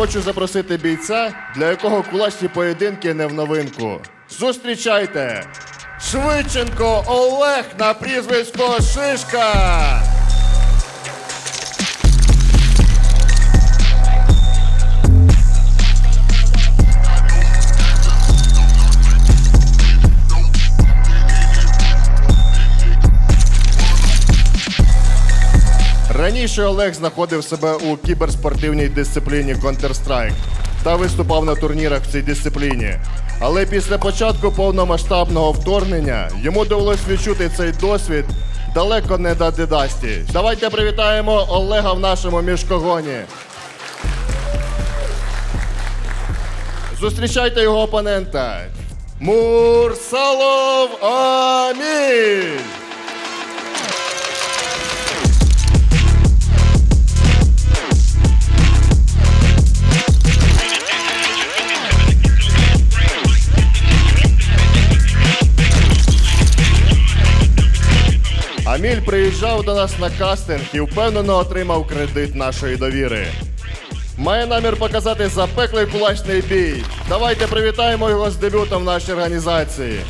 Хочу запросити бійця, для якого кулачні поєдинки не в новинку. Зустрічайте! Швидченко Олег на прізвисько Шишка! Раніше Олег знаходив себе у кіберспортивній дисципліні Counter-Strike та виступав на турнірах в цій дисципліні. Але після початку повномасштабного вторгнення йому довелось відчути цей досвід далеко не до дидасті. Давайте привітаємо Олега в нашому мішкогоні. Зустрічайте його опонента. Мурсалов Аміль! Аміль приїжджав до нас на кастинг і впевнено отримав кредит нашої довіри. Має намір показати запеклий кулачний бій. Давайте привітаємо його з дебютом в нашій організації.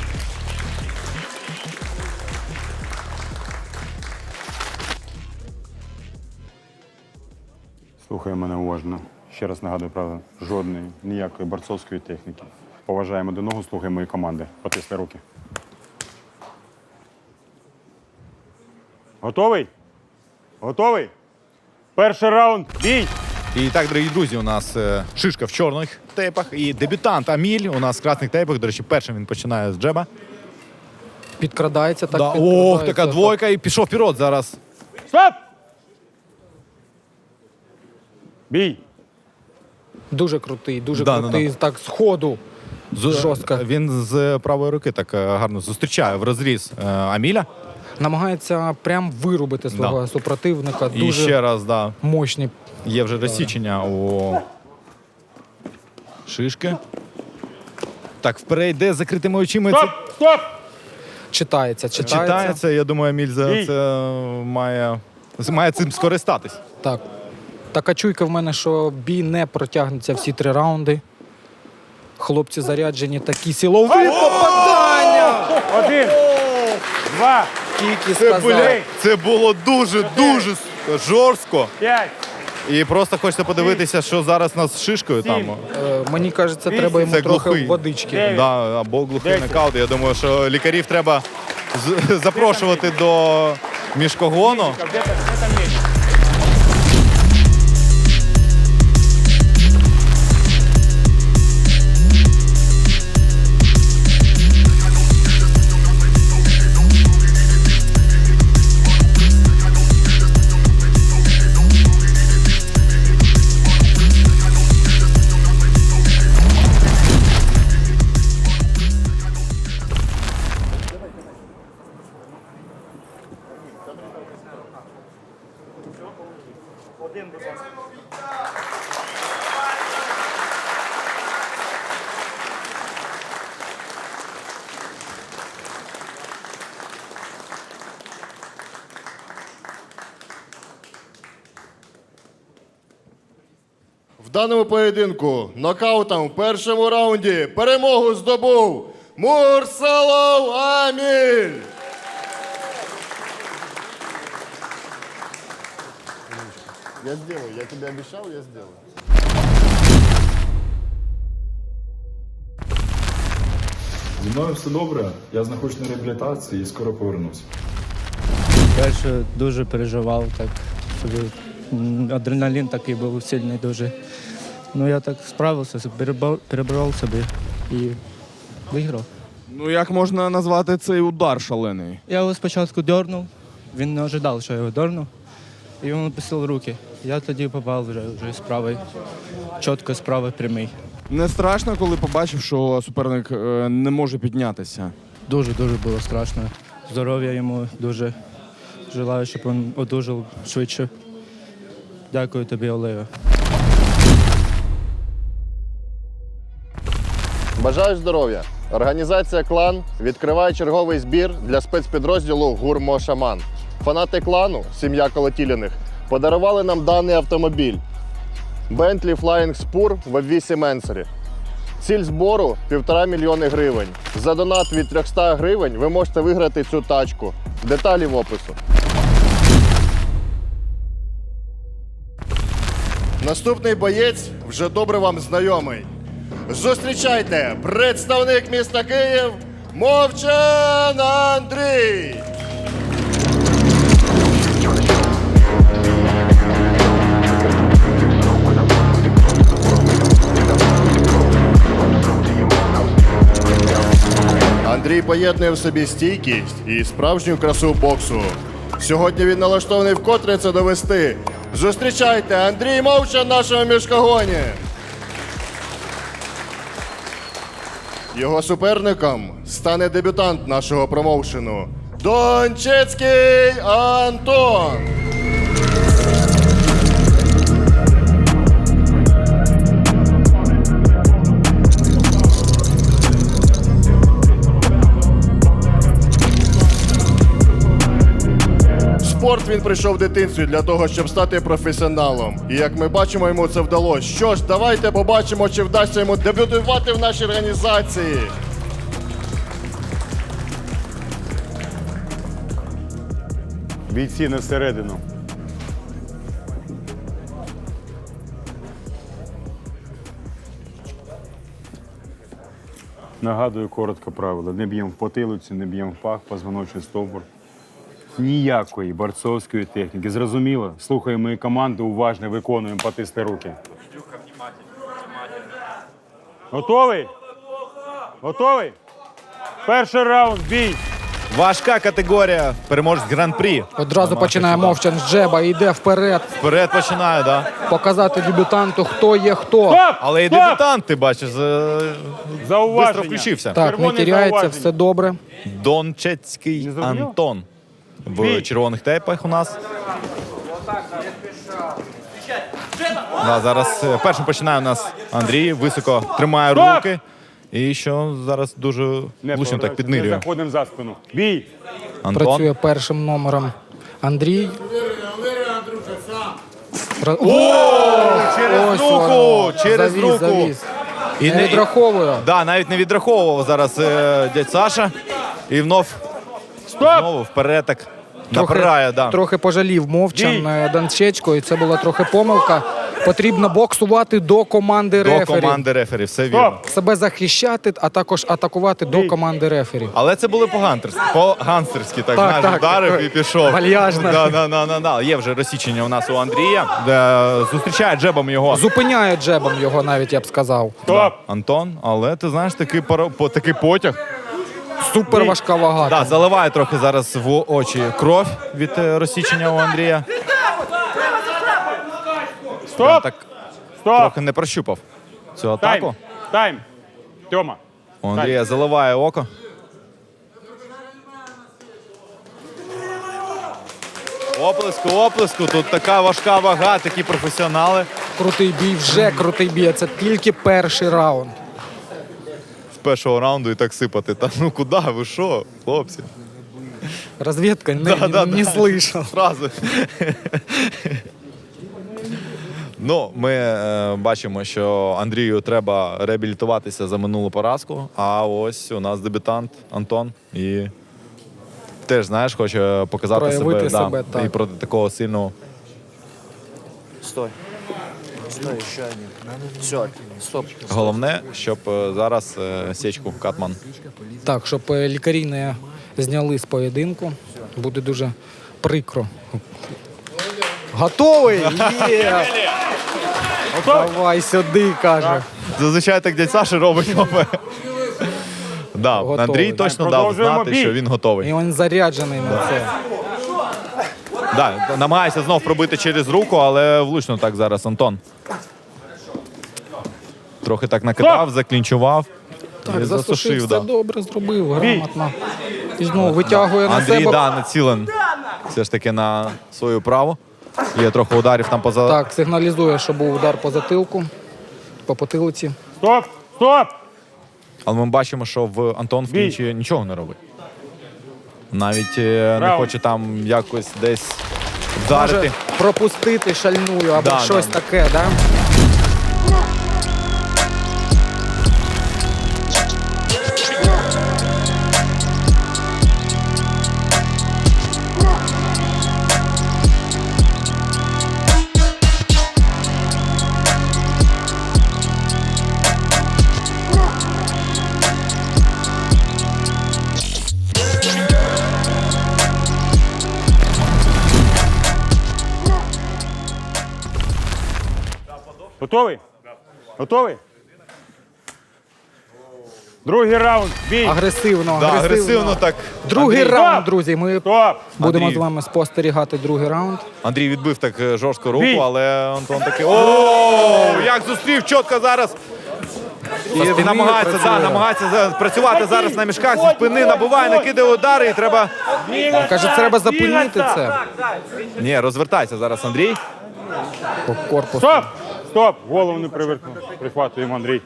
Слухай мене уважно. Ще раз нагадую правда, жодної ніякої борцовської техніки. Поважаємо до ногу, слухай мої команди. Потисни руки. Готовий? Готовий? Перший раунд. Бій! І так, дорогі друзі, у нас е, шишка в чорних тейпах і дебютант Аміль у нас в красних тейпах. До речі, першим він починає з джеба. Підкрадається так. да. підкрадається, Ох, така двойка і пішов вперед зараз. Стоп! Бій! Дуже крутий, дуже Да, крутий. да, Так, з ходу. З- Жорстко. Він з правої руки так е, гарно зустрічає в розріз е, Аміля. Намагається прям вирубити свого супротивника. І ще раз, да, мощний. є вже розсічення у шишки. Так, вперед йде з закритими очима. Стоп! Стоп! Читається, читається. читається. Я думаю, Аміль за це має, має цим скористатись. Так. Така чуйка в мене, що бій не протягнеться всі три раунди. Хлопці заряджені такі силові попадання! Один! Два! Тільки Це, сказав. це було дуже, дуже жорстко. П'ять! І просто хочеться подивитися, що зараз у нас з шишкою там. Е, Мені кажеться, треба йому Це трохи глухий. водички. Да, або глухий Десять. нокаут. Я думаю, що лікарів треба з- запрошувати до мішкогону. Де там, де В даному поєдинку нокаутом в першому раунді перемогу здобув Мурсалов Аміль. Я сделаю, я тебе обещал, я сделаю. Зі мною все добре. Я знаходжусь на реабілітації і скоро повернусь. Перше дуже переживав, так собі адреналін такий був сильний дуже. Ну я так справився, перебрав собі і виграв. Ну як можна назвати цей удар шалений? Я його спочатку дернув, він не ожидав, що я його дерну, і він опустив руки. Я тоді попав вже, вже з правої, чітко з правої прямий. Не страшно, коли побачив, що суперник е, не може піднятися. Дуже-дуже було страшно. Здоров'я йому дуже желаю, щоб він одужав швидше. Дякую тобі, Олега. Бажаю здоров'я! Організація Клан відкриває черговий збір для спецпідрозділу Гурмо Шаман. Фанати клану, сім'я Колотіліних, подарували нам даний автомобіль. Bentley Flying Spur в 8 Енсері. Ціль збору півтора мільйони гривень. За донат від 300 гривень ви можете виграти цю тачку. Деталі в опису. Наступний боєць вже добре вам знайомий. Зустрічайте представник міста Київ Мовчан Андрій. Андрій поєднує в собі стійкість і справжню красу боксу. Сьогодні він налаштований вкотре це довести. Зустрічайте Андрій Мовчан нашому мішкагоні. Його суперником стане дебютант нашого промоушену Дончецький Антон. Спорт він прийшов в дитинстві для того, щоб стати професіоналом. І як ми бачимо, йому це вдалося. Що ж, давайте побачимо, чи вдасться йому дебютувати в нашій організації. Бійці на середину. Нагадую коротко правило. Не б'ємо в потилицю, не б'ємо в пах, позвоночний стовбур. Ніякої борцовської техніки. Зрозуміло? Слухаємо мої команди, уважно виконуємо потисти руки. Готовий? Готовий? Перший раунд, бій! Важка категорія. Переможець гран-прі. Одразу починає мовчан з джеба, йде вперед, Вперед починає, да. показати дебютанту, хто є хто. Стоп! Але і Стоп! дебютант, ти бачиш, е, Зауваження. швидко включився. Так, не Червоне тіряється, зауваження. все добре. Дончецький зрозумів? Антон. В червоних тейпах у нас. Да, зараз е, першим починає у нас Андрій, високо тримає руки. І що зараз дуже влучно так піднирює. Заходимо за спину. Бій! Антон. Працює першим номером Андрій. Ра- Через Ось руку! воно. Через Завіз, руку! завіз. І Не відраховую. Да, навіть не відраховував зараз е, дядь Саша. І внов знову вперед так напирає. Да. трохи пожалів мовчан Дій. е, Данчечко, і це була трохи помилка. Потрібно боксувати до команди До рефері. команди рефері, все вірно. Себе захищати, а також атакувати до команди рефері. Але це були по-гантерськи, по-ганстерськи, так, Так, знаєш, так, ударив так. і пішов. Вальяжно. Да, да, да, да, да. Є вже розсічення у нас у Андрія. Де зустрічає джебом його Зупиняє джебом його, навіть я б сказав. Стоп! Антон. Але ти знаєш, такий, пара- по- такий потяг. Супер важка вага. Да, заливає трохи зараз в очі кров від е, розсічення у Андрія. Стоп! Так Стоп! трохи не прощупав цю Тайм! атаку. Тайм! Тьома! У Андрія заливає око. Оплеску, оплеску. Тут така важка вага, такі професіонали. Крутий бій, вже крутий бій. Це тільки перший раунд. Першого раунду і так сипати. Та ну куди? Ви що, хлопці? Розвідка не, Да, да, не да. слышав. Зразу. Ну, ми е, бачимо, що Андрію треба реабілітуватися за минулу поразку. А ось у нас дебютант Антон. І теж, знаєш, хоче показати Проявити себе, себе, да, так. і проти такого сильного. Стой. Стой. Все, стоп. Головне, щоб е, зараз е, січку Катман. Так, щоб е, лікарі не зняли з поєдинку, буде дуже прикро. Готовий? Є! Давай сюди, каже. Зазвичай так дядь Саша робить. Да, Готовий. Андрій точно дав Продовжуємо знати, бій. що він готовий. І він заряджений на це. Да, намагається знов пробити через руку, але влучно так зараз Антон. Трохи так накидав, заклінчував. Так, і засушив, все да. добре зробив, грамотно. І знову витягує на Андрій себе. да, націлен все ж таки на свою праву. Є трохи ударів там поза. Так, сигналізує, що був удар по затилку, по потилиці. Стоп! Стоп! Але ми бачимо, що в Антон в клінчі нічого не робить. Навіть е, не Раунд. хоче там якось десь вдарити. Може пропустити шальную або Да, щось да, да. таке, да? Готовий? Готовий? Другий раунд. Бій. Агресивно, Да, агресивно. агресивно так. Другий Андрій, раунд, друзі. Ми Стоп. будемо Андрій. з вами спостерігати другий раунд. Андрій відбив так е, жорстко руку, Бій. але Антон такий. О, як зустрів чітко зараз. І спини намагається, працює. да, намагається за- працювати зараз на мішках зі спини, набуває, накидає удари і треба. Каже, треба зупинити це. Ні, розвертайся зараз, Андрій. По корпусу. Стоп! Стоп! Голову не приверну. Прихватуємо, Андрій.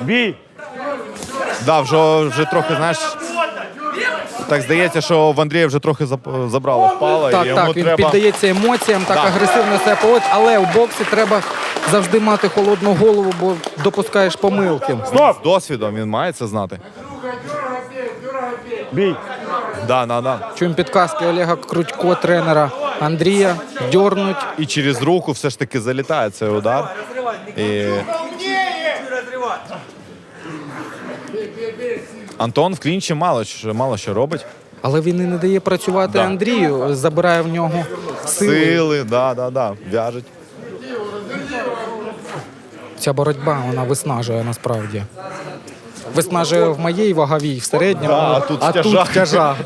Бій! Да, вже, вже трохи, знаєш. Так здається, що в Андрія вже трохи зап- забрало впало. і Так, йому так, він треба... піддається емоціям, так Да. агресивно себе поводить, але у боксі треба завжди мати холодну голову, бо допускаєш помилки. Стоп! З досвідом він має це знати. Бій! Да, да, да. Чуємо підказки Олега Крутько, тренера Андрія. Дьорнуть. І через руку все ж таки залітає цей удар. І... Антон в клінчі мало, що- мало що робить. Але він і не дає працювати Да. Андрію, забирає в нього сили. Сили, да, да, да, в'яжуть. Ця боротьба вона виснажує насправді. Виснажує в моїй ваговій, в середньому, Да, а тут а тяжак. тут тяжак.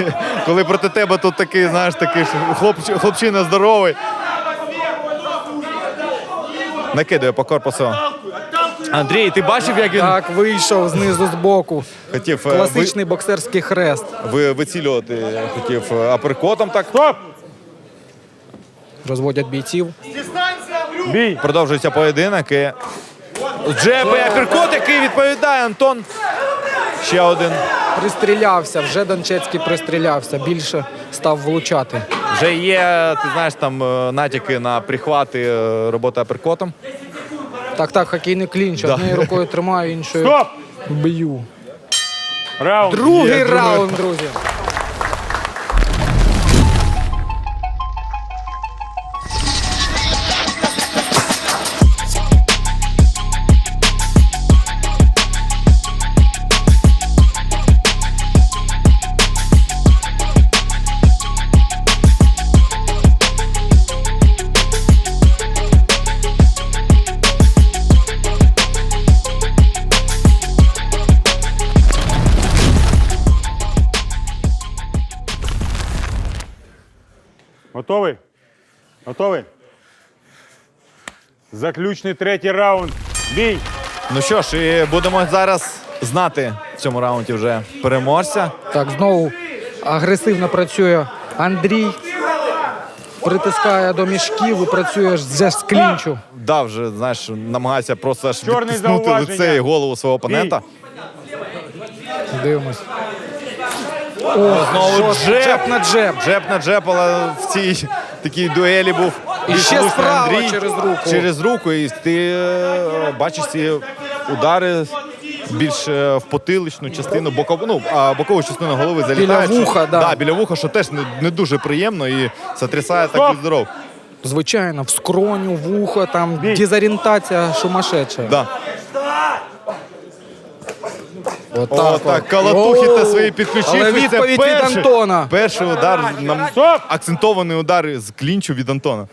Коли проти тебе тут такий, знаєш, такий ж хлопч- хлопчина здоровий. Накидає по корпусу. Андрій, ти бачив, як він Так, вийшов знизу з-боку. хотів е, ви, Класичний боксерський хрест. ви, вицілювати, хотів е, аперкотом так. Стоп! Розводять бійців. Бій! Продовжується поєдинок. І... Джеб і аперкот, який відповідає Антон. Ще один. Пристрілявся, вже Дончецький пристрілявся, більше став влучати. Вже є, ти знаєш, там е, натяки на прихвати е, роботи аперкотом. Так, так, хокейний клінч. Да. Однією рукою тримаю, іншою Стоп! б'ю. Раунд! Другий Є, другий. раунд, друзі. Готовий? Готовий? Заключний третій раунд. Бій! Ну що ж, і будемо зараз знати в цьому раунді вже переможця. Так, знову агресивно працює Андрій. Притискає до мішків і працює вже з клінчу. Да, вже знаєш, намагається просто аж Чорний відтиснути зауваження. лице і голову свого опонента. Дивимось. Знову джеб. Джеб на джеб. Джеб на джеб, але в цій такій дуелі був І більш ще влучний справа Андрій. через руку. Через руку. І ти е, бачиш ці удари більш е, в потиличну частину, бокову, ну, а бокову частину голови залітають. що- вуха, да. біля вуха, що теж не, не дуже приємно і сотрясає так і здоров. Звичайно, в скроню, вухо, там дезорієнтація шумашеча. Да. Отак О, так, калатухи та свої підключив. Але і це відповідь від перший, Антона. Перший удар, нам, акцентований удар з клінчу від Антона.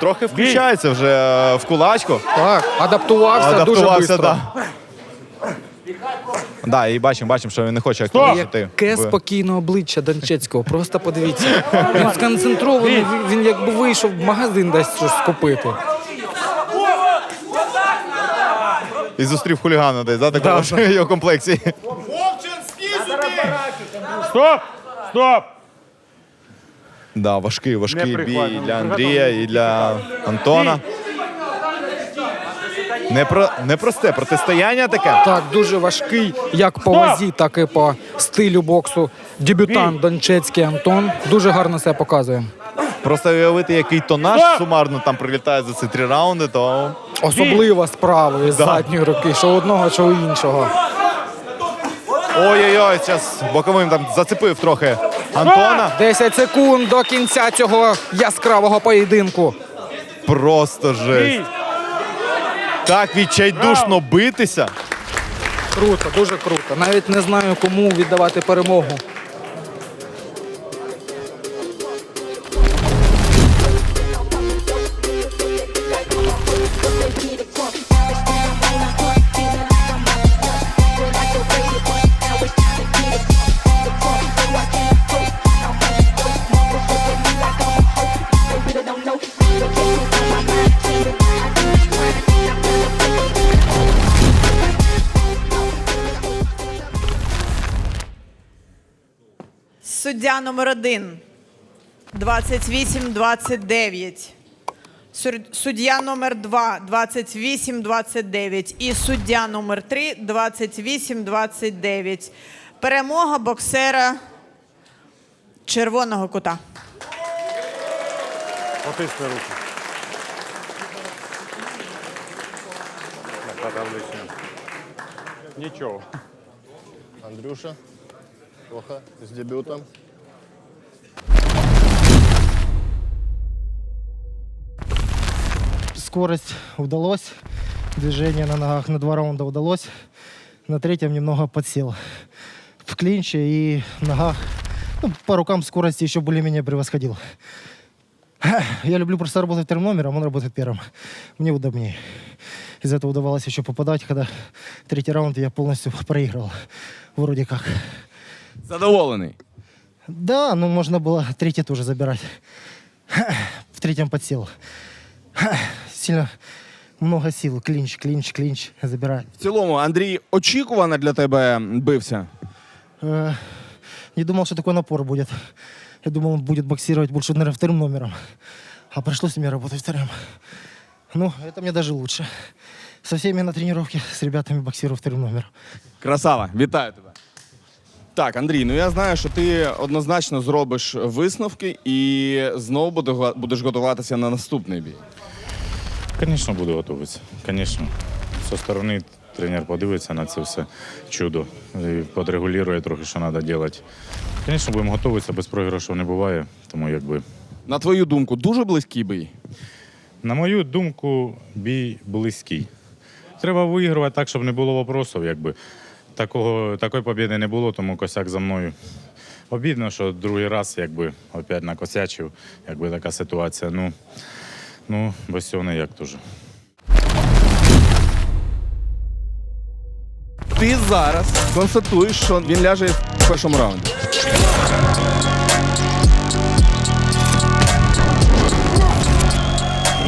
Трохи включається вже е, в кулачку. Так, адаптувався, дуже Адаптувався, швидко. да. Да, і бачимо, бачимо, що він не хоче активувати. Яке спокійне обличчя Дончецького, просто подивіться. Він сконцентрований, він, він якби вийшов в магазин десь щось скупити. І зустрів хулігана десь, да, такого ж його комплекції. Стоп! Стоп! Да, важкий, важкий бій і для Андрія, і для Антона. Непро... Непросте протистояння таке. Так, дуже важкий, як по вазі, так і по стилю боксу. Дебютант Дончецький Антон дуже гарно себе показує. Просто уявити, який тонаж сумарно там прилітає за ці три раунди, то Особливо з правої, з Да. задньої руки, що одного, що іншого. ой-ой-ой, зараз боковим там зацепив трохи Антона. 10 секунд до кінця цього яскравого поєдинку. Просто жесть. Так відчайдушно битися. Круто, дуже круто. Навіть не знаю, кому віддавати перемогу. Суддя номер один 28-29. Суддя номер 2 28-29. І суддя номер 3 28-29. Перемога боксера червоного кута. Потисни там лишня. Нічого. Андрюша, Тоха, з дебютом. Скорость удалось, движение на ногах на два раунда удалось. На третьем немного подсел в клинче и в ногах. Ну, по рукам скорости еще более-менее превосходил. Я люблю просто работать вторым номером, он работает первым. Мне удобнее. Из этого удавалось еще попадать, когда третий раунд я полностью проигрывал. Вроде как. Задоволений. Да, ну можно было третий тоже забирать. В третьем подсел. Сильно много сил. Клинч, клинч, клинч забирать. В цілому, Андрій очікувано для тебе бився. Э, Не думал, что такой напор будет. Я думал, он будет боксировать больше, наверное, вторым номером. А пришлось мне работать вторым. Ну, это мне даже лучше. Со всеми на тренировке, с ребятами боксирую вторым номером. Красава, вітаю тебе. Так, Андрій, ну я знаю, що ти однозначно зробиш висновки і знову буде го- будеш готуватися на наступний бій. Звісно, буду готуватися. Звісно. Зі сторони тренер подивиться на це все чудо і подрегулює трохи, що треба робити. Звісно, будемо готуватися, без програшу не буває. Тому якби. На твою думку, дуже близький бій. На мою думку, бій близький. Треба виігрувати так, щоб не було вопросів. Якби. Такого, такої побіди не було, тому косяк за мною. Обідно, що другий раз якби, опять накосячив, якби така ситуація. Ну, ну без цього ніяк теж. Ти зараз констатуєш, що він ляже в першому раунді.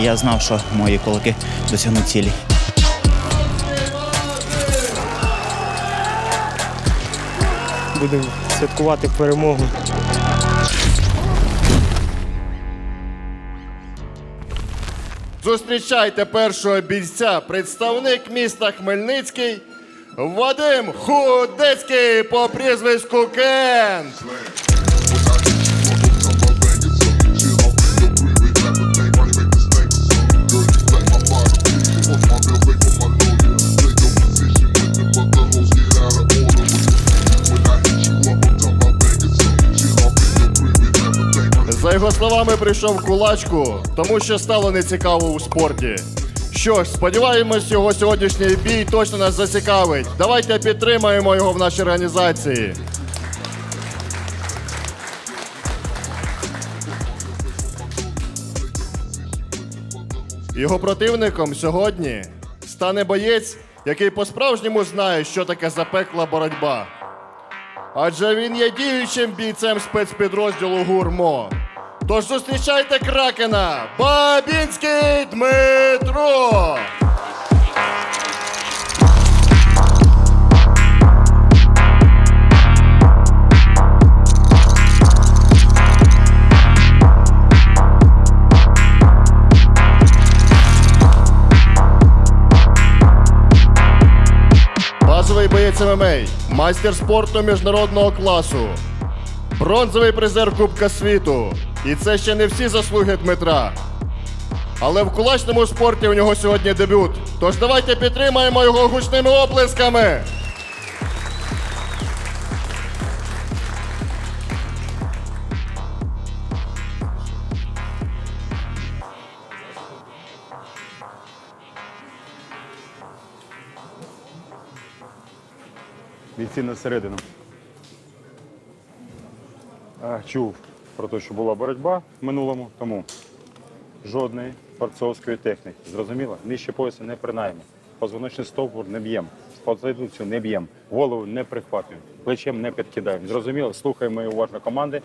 Я знав, що мої кулаки досягнуть цілі. Будемо святкувати перемогу. Зустрічайте першого бійця, представник міста Хмельницький Вадим Худецький по прізвиську Кент. Його словами, прийшов кулачку, тому що стало нецікаво у спорті. Що ж, сподіваємось, його сьогоднішній бій точно нас зацікавить. Давайте підтримаємо його в нашій організації. Його противником сьогодні стане боєць, який по-справжньому знає, що таке запекла боротьба. Адже він є діючим бійцем спецпідрозділу Гурмо. Тож зустрічайте кракена Бабінський Дмитро! Базовий боєць ММА, майстер спорту міжнародного класу, бронзовий призер Кубка світу. І це ще не всі заслуги Дмитра. Але в кулачному спорті у нього сьогодні дебют. Тож давайте підтримаємо його гучними оплесками. Бійці на середину. А, Чув про те, що була боротьба в минулому, тому жодної борцовської техніки. Зрозуміло? Нижче пояса не принаємо. Позвоночний стовбур не б'ємо. Споцелюцію не б'ємо. Голову не прихватуємо. Плечем не підкидаємо. Зрозуміло? Слухаємо і уважно команди.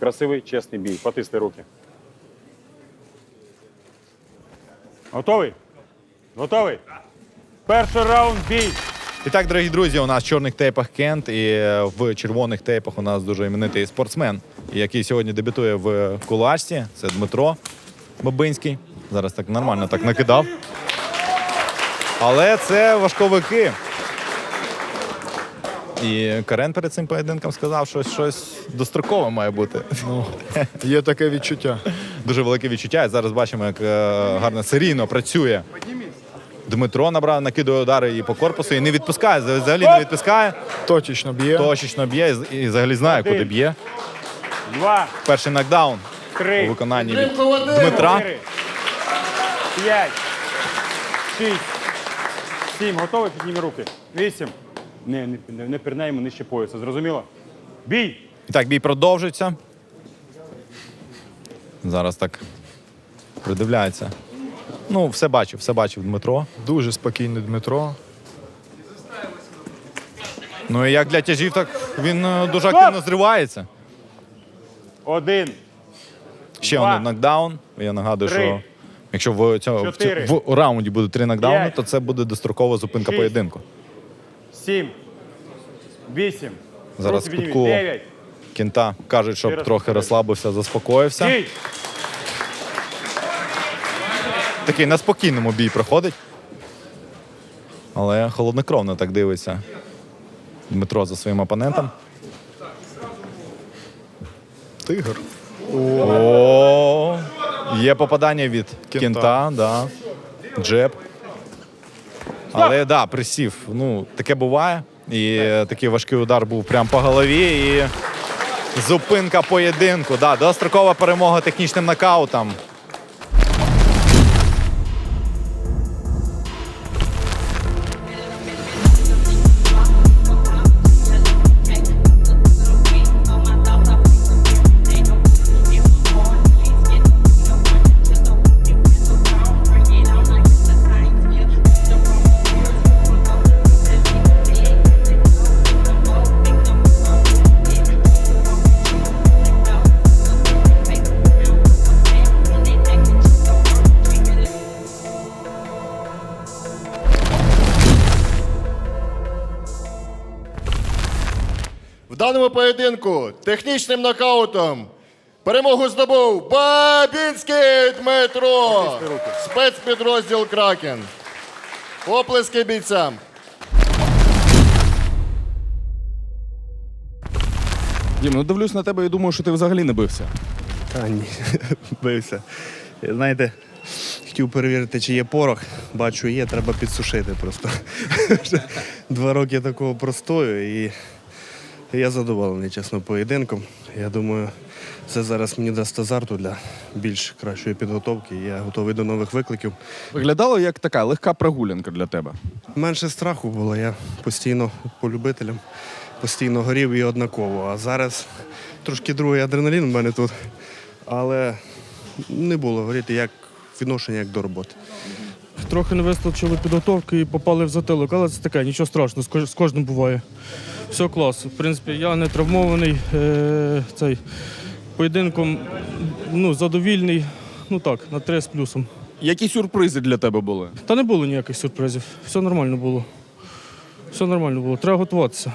Красивий, чесний бій. Потисни руки. Готовий? Готовий? Перший раунд бій. І так, дорогі друзі, у нас в чорних тейпах Кент і е, в червоних тейпах у нас дуже іменитий спортсмен, який сьогодні дебютує в кулачці. Це Дмитро Бабинський. Зараз так нормально так накидав. Але це важковики. І Карен перед цим поєдинком сказав, що щось дострокове має бути. Ну, є таке відчуття. Дуже велике відчуття. І зараз бачимо, як е, гарно серійно працює. Дмитро набрав, накидує удари і по корпусу, і не відпускає. Взагалі не відпускає. Точечно б'є. Точечно б'є і- і взагалі знає, куди б'є. Два, Перший нокдаун у три, виконанні від Дмитра. чотири, п'ять, шість, сім. Готовий? Підніми руки. Вісім. Не, не, не, не пірнаємо нижче пояса. Зрозуміло? Бій! І так, бій продовжується. Зараз так придивляється. Ну, все бачив, все бачив Дмитро. Дуже спокійний Дмитро. Ну і як для тяжів, так він е, дуже активно зривається. Один. Ще Два. один нокдаун. Я нагадую, Три. що якщо в, цьому, в, Чотири. цьому- в раунді буде три нокдауни, П'ять. то це буде дострокова зупинка Шість. поєдинку. Сім. Вісім. Зараз Руки підніміть. кутку. Дев'ять. Кінта кажуть, щоб трохи розслабився, заспокоївся. Бій! Такий на спокійному бій проходить. Але холоднокровно так дивиться Дмитро за своїм опонентом. Тигр. О, є попадання від кінта, да. Джеб. Але да, присів. Ну, таке буває. І такий важкий удар був прямо по голові. І зупинка поєдинку. Да, дострокова перемога технічним нокаутом. Поєдинку технічним нокаутом перемогу здобув Бабінський Дмитро, спецпідрозділ Кракен. Оплески бійцям. Дім, ну дивлюсь на тебе і думаю, що ти взагалі не бився. Та ні, бився. Знаєте, хотів перевірити, чи є порох. Бачу, є, треба підсушити просто. Два роки такого простою і я задоволений, чесно, поєдинком. Я думаю, це зараз мені дасть азарту для більш кращої підготовки. Я готовий до нових викликів. Виглядало як така легка прогулянка для тебе. Менше страху було. Я постійно по любителям, постійно горів і однаково. А зараз трошки другий адреналін в мене тут. Але не було горіти як відношення як до роботи. Трохи не вистачило підготовки і попали в затилок, але це таке, нічого страшного, з кожним буває. Все клас. В принципі, я не травмований. Е- цей поєдинком ну, задовільний. Ну так, на три з плюсом. Які сюрпризи для тебе були? Та не було ніяких сюрпризів. Все нормально було. Все нормально було. Треба готуватися.